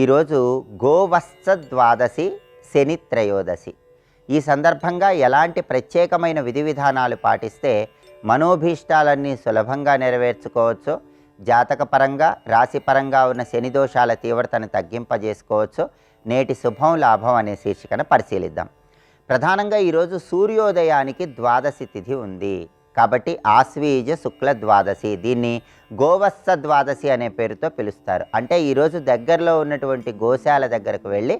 ఈరోజు గోవత్స ద్వాదశి శని త్రయోదశి. ఈ సందర్భంగా ఎలాంటి ప్రత్యేకమైన విధి విధానాలు పాటిస్తే మనోభీష్టాలన్నీ సులభంగా నెరవేర్చుకోవచ్చు. జాతకపరంగా రాశిపరంగా ఉన్న శని దోషాల తీవ్రతను తగ్గింపజేసుకోవచ్చు. నేటి శుభం లాభం అనే శీర్షికను పరిశీలిద్దాం. ప్రధానంగా ఈరోజు సూర్యోదయానికి ద్వాదశి తిథి ఉంది. కాబట్టి ఆశ్వీజ శుక్ల ద్వాదశి. దీన్ని గోవత్స ద్వాదశి అనే పేరుతో పిలుస్తారు. అంటే ఈరోజు దగ్గరలో ఉన్నటువంటి గోశాల దగ్గరకు వెళ్ళి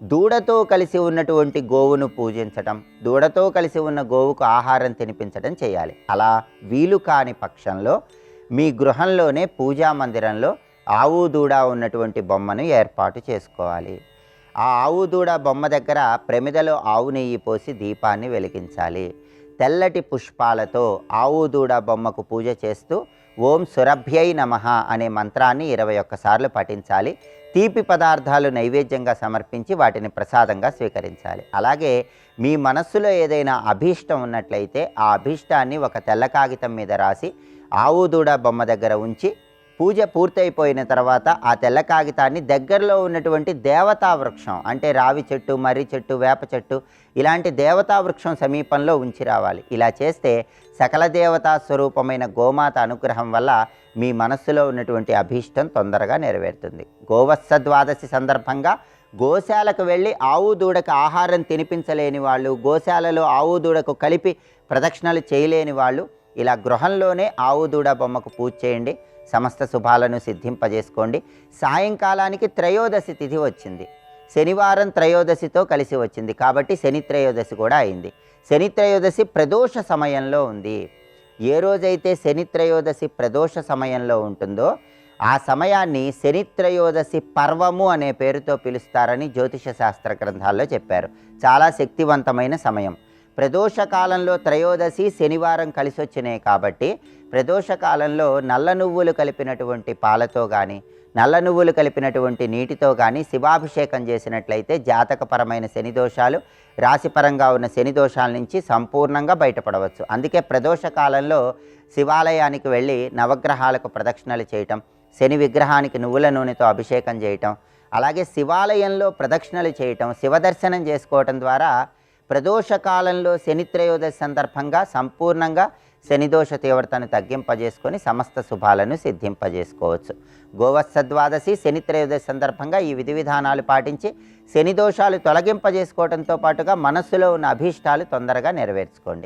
దూడతో కలిసి ఉన్నటువంటి గోవును పూజించటం దూడతో కలిసి ఉన్న గోవుకు ఆహారం తినిపించడం చేయాలి. అలా వీలు కాని పక్షంలో మీ గృహంలోనే పూజా మందిరంలో ఆవు దూడ ఉన్నటువంటి బొమ్మను ఏర్పాటు చేసుకోవాలి. ఆ ఆవు దూడ బొమ్మ దగ్గర ప్రమిదలో ఆవు నెయ్యి పోసి దీపాన్ని వెలిగించాలి. తెల్లటి పుష్పాలతో ఆవు దూడ బొమ్మకు పూజ చేస్తూ ఓం సురభ్యై నమ అనే మంత్రాన్ని ఇరవై ఒక్కసార్లు పఠించాలి. తీపి పదార్థాలు నైవేద్యంగా సమర్పించి వాటిని ప్రసాదంగా స్వీకరించాలి. అలాగే మీ మనస్సులో ఏదైనా అభీష్టం ఉన్నట్లయితే ఆ అభీష్టాన్ని ఒక తెల్ల కాగితం మీద రాసి ఆవు దూడ బొమ్మ దగ్గర ఉంచి పూజ పూర్తయిపోయిన తర్వాత ఆ తెల్ల కాగితాన్ని దగ్గరలో ఉన్నటువంటి దేవతా వృక్షం అంటే రావి చెట్టు మర్రి చెట్టు వేప చెట్టు ఇలాంటి దేవతా వృక్షం సమీపంలో ఉంచి రావాలి. ఇలా చేస్తే సకల దేవతా స్వరూపమైన గోమాత అనుగ్రహం వల్ల మీ మనస్సులో ఉన్నటువంటి అభీష్టం తొందరగా నెరవేరుతుంది. గోవత్స ద్వాదశి సందర్భంగా గోశాలకు వెళ్ళి ఆవు దూడకు ఆహారం తినిపించలేని వాళ్ళు గోశాలలో ఆవు దూడకు కలిపి ప్రదక్షిణలు చేయలేని వాళ్ళు ఇలా గృహంలోనే ఆవు దూడ బొమ్మకు పూజ చేయండి. సమస్త శుభాలను సిద్ధింపజేసుకోండి. సాయంకాలానికి త్రయోదశి తిథి వచ్చింది. శనివారం త్రయోదశితో కలిసి వచ్చింది. కాబట్టి శని త్రయోదశి కూడా అయింది. శని త్రయోదశి ప్రదోష సమయంలో ఉంది. ఏ రోజైతే శని త్రయోదశి ప్రదోష సమయంలో ఉంటుందో ఆ సమయాన్ని శనిత్రయోదశి పర్వము అనే పేరుతో పిలుస్తారని జ్యోతిష శాస్త్ర గ్రంథాల్లో చెప్పారు. చాలా శక్తివంతమైన సమయం. ప్రదోష కాలంలో త్రయోదశి శనివారం కలిసి వచ్చినాయి కాబట్టి ప్రదోష కాలంలో నల్ల నువ్వులు కలిపినటువంటి పాలతో కానీ నల్ల నువ్వులు కలిపినటువంటి నీటితో కానీ శివాభిషేకం చేసినట్లయితే జాతకపరమైన శని దోషాలు రాశిపరంగా ఉన్న శని దోషాల నుంచి సంపూర్ణంగా బయటపడవచ్చు. అందుకే ప్రదోష కాలంలో శివాలయానికి వెళ్ళి నవగ్రహాలకు ప్రదక్షిణలు చేయటం శని విగ్రహానికి నువ్వుల నూనెతో అభిషేకం చేయటం అలాగే శివాలయంలో ప్రదక్షిణలు చేయటం శివదర్శనం చేసుకోవటం ద్వారా ప్రదోష కాలంలో శని త్రయోదశి సందర్భంగా సంపూర్ణంగా శనిదోష తీవ్రతను తగ్గింపజేసుకొని సమస్త శుభాలను సిద్ధింపజేసుకోవచ్చు. గోవత్సద్వాదశి శని త్రయోదశి సందర్భంగా ఈ విధి విధానాలు పాటించి శని దోషాలు తొలగింపజేసుకోవడంతో పాటుగా మనస్సులో ఉన్న అభీష్టాలు తొందరగా నెరవేర్చుకోండి.